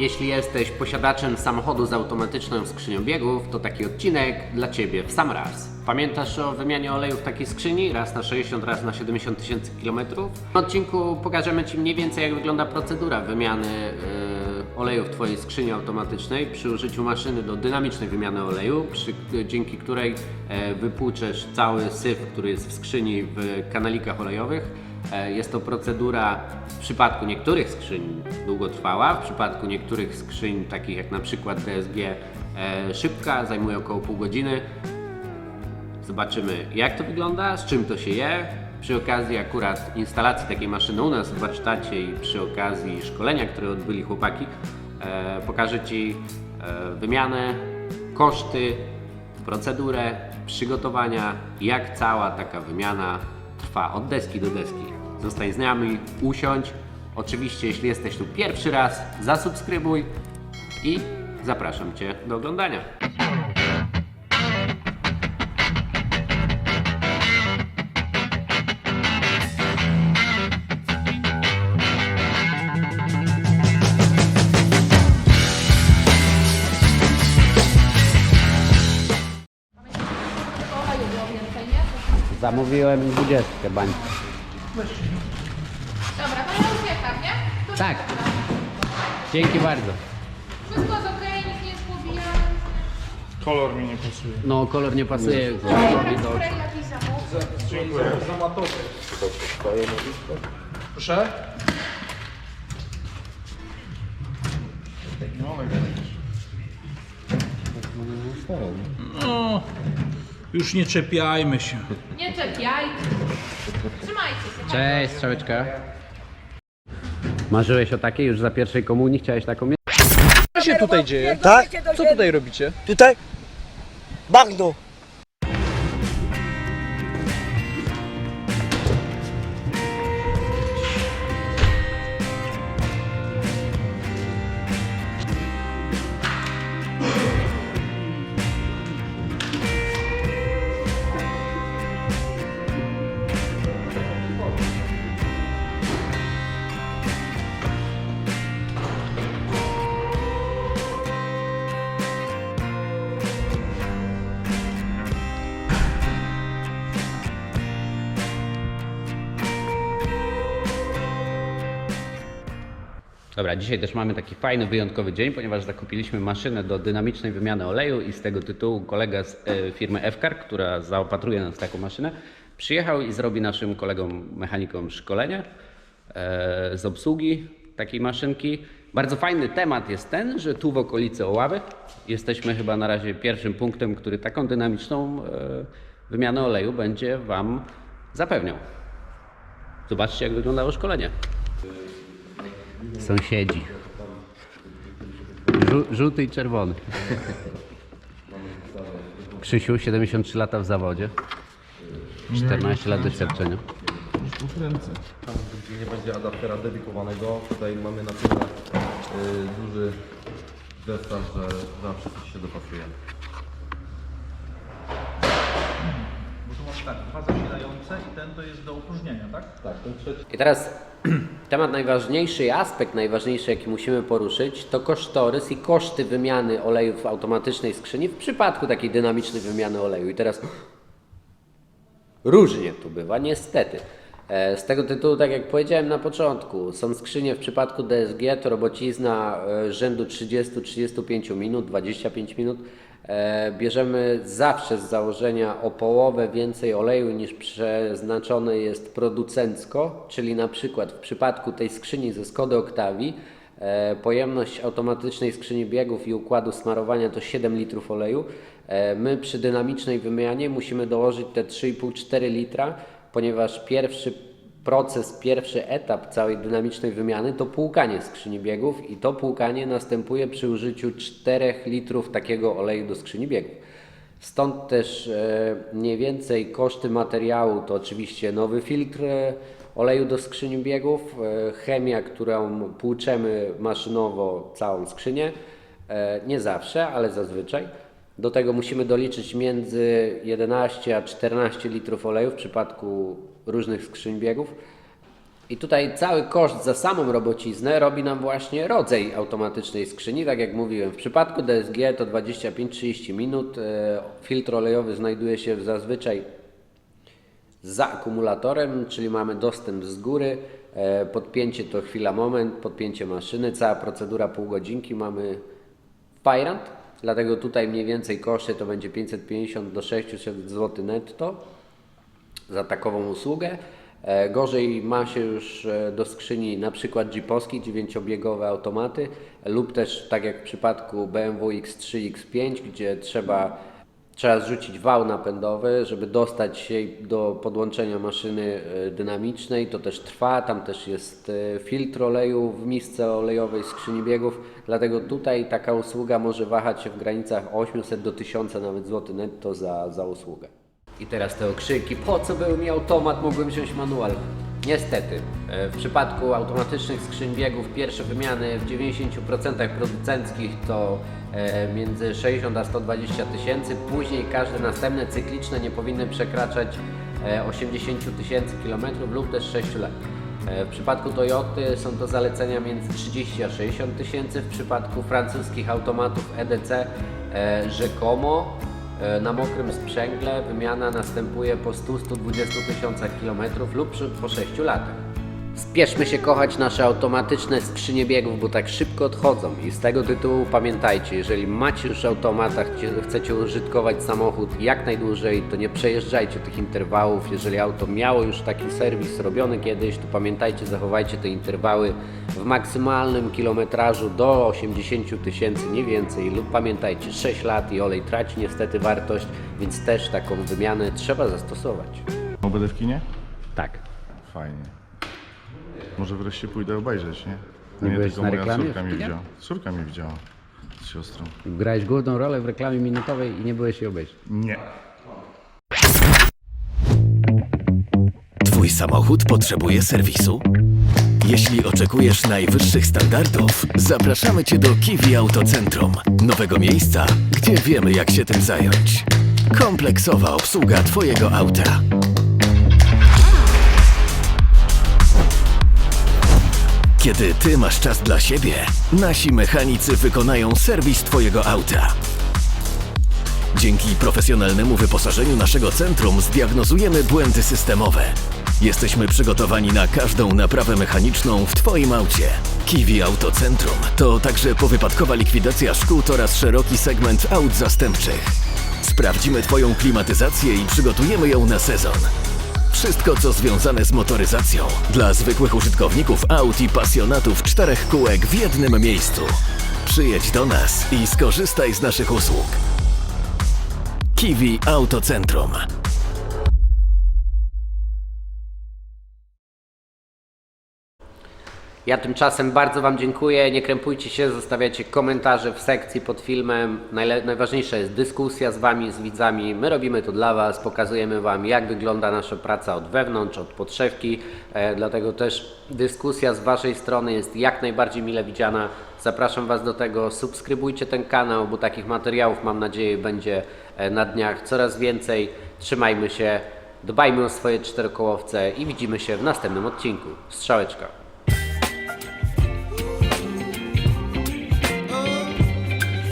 Jeśli jesteś posiadaczem samochodu z automatyczną skrzynią biegów, to taki odcinek dla Ciebie w sam raz. Pamiętasz o wymianie oleju w takiej skrzyni? Raz na 60, raz na 70 tysięcy kilometrów? W odcinku pokażemy Ci mniej więcej jak wygląda procedura wymiany yy, oleju w Twojej skrzyni automatycznej przy użyciu maszyny do dynamicznej wymiany oleju, przy, dzięki której e, wypłuczesz cały syf, który jest w skrzyni w kanalikach olejowych. E, Jest to procedura w przypadku niektórych skrzyń długotrwała, w przypadku niektórych skrzyń, takich jak na przykład DSG, e, szybka, zajmuje około pół godziny. Zobaczymy jak to wygląda, z czym to się je. Przy okazji akurat instalacji takiej maszyny u nas w warsztacie i przy okazji szkolenia, które odbyli chłopaki, e, pokażę Ci wymianę, koszty, procedurę przygotowania, jak cała taka wymiana trwa od deski do deski. Zostań z nami, usiądź. Oczywiście, jeśli jesteś tu pierwszy raz, zasubskrybuj i zapraszam Cię do oglądania. Zamówiłem 20 bań. Dobra, to ja uciekam, nie? To Tak. Dzięki bardzo. Wszystko jest okej, nic nie jest. Kolor mi nie pasuje. No, kolor nie pasuje. Spray jakiś zamów. Dziękuję. Za matowy. Proszę? No, No, już nie czepiajmy się. Nie czepiaj. Trzymajcie się. Cześć, strzałeczka. Marzyłeś o takiej już za pierwszej komunii? Chciałeś taką mieć? Co się tutaj dzieje? Tak? Co tutaj robicie? Tutaj? Bagno. Dobra, dzisiaj też mamy taki fajny, wyjątkowy dzień, ponieważ zakupiliśmy maszynę do dynamicznej wymiany oleju i z tego tytułu kolega z e, firmy Fcar, która zaopatruje nas w taką maszynę, przyjechał i zrobi naszym kolegom mechanikom szkolenie z obsługi takiej maszynki. Bardzo fajny temat jest ten, że tu w okolicy Oławy jesteśmy chyba na razie pierwszym punktem, który taką dynamiczną e, wymianę oleju będzie Wam zapewniał. Zobaczcie, jak wyglądało szkolenie. Sąsiedzi. Żu- żółty i czerwony. Krzysiu, 73 lata w zawodzie. 14 lat doświadczenia. Tam, gdzie nie będzie adaptera dedykowanego, tutaj mamy na tyle y, duży zestaw, że zawsze coś się dopasuje. Bo tu masz tak, dwa zasilające i ten to jest do opróżnienia, tak? Tak, ten trzeci I teraz temat najważniejszy aspekt najważniejszy, jaki musimy poruszyć, to kosztorys i koszty wymiany oleju w automatycznej skrzyni w przypadku takiej dynamicznej wymiany oleju. I teraz różnie tu bywa, niestety. E, Z tego tytułu, tak jak powiedziałem na początku, są skrzynie w przypadku DSG, to robocizna e, rzędu 30-35 minut, 25 minut. E, Bierzemy zawsze z założenia o połowę więcej oleju niż przeznaczone jest producencko, czyli na przykład w przypadku tej skrzyni ze Skody Octavii E, Pojemność automatycznej skrzyni biegów i układu smarowania to 7 litrów oleju. E, My przy dynamicznej wymianie musimy dołożyć te 3,5-4 litra, ponieważ pierwszy proces, pierwszy etap całej dynamicznej wymiany to płukanie skrzyni biegów i to płukanie następuje przy użyciu 4 litrów takiego oleju do skrzyni biegów. Stąd też e, mniej więcej koszty materiału to oczywiście nowy filtr e, oleju do skrzyni biegów, e, chemia, którą płuczemy maszynowo całą skrzynię, nie zawsze, ale zazwyczaj. Do tego musimy doliczyć między 11 a 14 litrów oleju w przypadku różnych skrzyń biegów. I tutaj cały koszt za samą robociznę robi nam właśnie rodzaj automatycznej skrzyni. Tak jak mówiłem, w przypadku DSG to 25-30 minut. E, Filtr olejowy znajduje się zazwyczaj za akumulatorem, czyli mamy dostęp z góry. E, Podpięcie to chwila, moment, podpięcie maszyny, cała procedura pół godzinki. Mamy Fajrant, dlatego tutaj mniej więcej koszty to będzie 550 do 600 zł netto za takową usługę. E, Gorzej ma się już e, do skrzyni na przykład Jeeposki, dziewięciobiegowe automaty lub też tak jak w przypadku BMW X3, X5, gdzie trzeba, trzeba zrzucić wał napędowy, żeby dostać się do podłączenia maszyny e, dynamicznej. To też trwa, tam też jest e, filtr oleju w misce olejowej skrzyni biegów, dlatego tutaj taka usługa może wahać się w granicach 800 do 1000 nawet złoty netto za, za usługę. I teraz te okrzyki, po co był mi automat, mogłem wziąć manual. Niestety, e, w przypadku automatycznych skrzyń biegów pierwsze wymiany w 90% producenckich to między 60 a 120 tysięcy, później każde następne cykliczne nie powinny przekraczać e, 80 tysięcy kilometrów lub też 6 lat. E, W przypadku Toyoty są to zalecenia między 30 a 60 tysięcy, w przypadku francuskich automatów EDC e, rzekomo E, Na mokrym sprzęgle wymiana następuje po 100-120 tysiącach kilometrów lub po 6 latach. Spieszmy się kochać nasze automatyczne skrzynie biegów, bo tak szybko odchodzą i z tego tytułu pamiętajcie, jeżeli macie już automat, a chcecie użytkować samochód jak najdłużej, to nie przejeżdżajcie tych interwałów. Jeżeli auto miało już taki serwis robiony kiedyś, to pamiętajcie, zachowajcie te interwały w maksymalnym kilometrażu do 80 tysięcy, nie więcej. Lub pamiętajcie, 6 lat i olej traci niestety wartość, więc też taką wymianę trzeba zastosować. Będę w kinie? Tak. Fajnie. Może wreszcie pójdę obejrzeć, nie? Nie nie byłeś tylko na moja reklamie córka w mnie kinie? widziała. Córka mnie widziała z siostrą. Grałeś główną rolę w reklamie minutowej i nie byłeś jej obejrzeć. Nie. Twój samochód potrzebuje serwisu? Jeśli oczekujesz najwyższych standardów, zapraszamy Cię do Kiwi Autocentrum, nowego miejsca, gdzie wiemy jak się tym zająć. Kompleksowa obsługa Twojego auta. Kiedy Ty masz czas dla siebie, nasi mechanicy wykonają serwis Twojego auta. Dzięki profesjonalnemu wyposażeniu naszego centrum zdiagnozujemy błędy systemowe. Jesteśmy przygotowani na każdą naprawę mechaniczną w Twoim aucie. Kiwi Autocentrum to także powypadkowa likwidacja szkód oraz szeroki segment aut zastępczych. Sprawdzimy Twoją klimatyzację i przygotujemy ją na sezon. Wszystko, co związane z motoryzacją, dla zwykłych użytkowników aut i pasjonatów czterech kółek w jednym miejscu. Przyjedź do nas i skorzystaj z naszych usług. Kiwi Autocentrum. Ja tymczasem bardzo Wam dziękuję. Nie krępujcie się, zostawiajcie komentarze w sekcji pod filmem. Najle- najważniejsza jest dyskusja z Wami, z widzami. My robimy to dla Was, pokazujemy Wam, jak wygląda nasza praca od wewnątrz, od podszewki. E, dlatego też dyskusja z Waszej strony jest jak najbardziej mile widziana. Zapraszam Was do tego. Subskrybujcie ten kanał, bo takich materiałów mam nadzieję będzie e, na dniach coraz więcej. Trzymajmy się, dbajmy o swoje czterokołowce i widzimy się w następnym odcinku. Strzałeczka.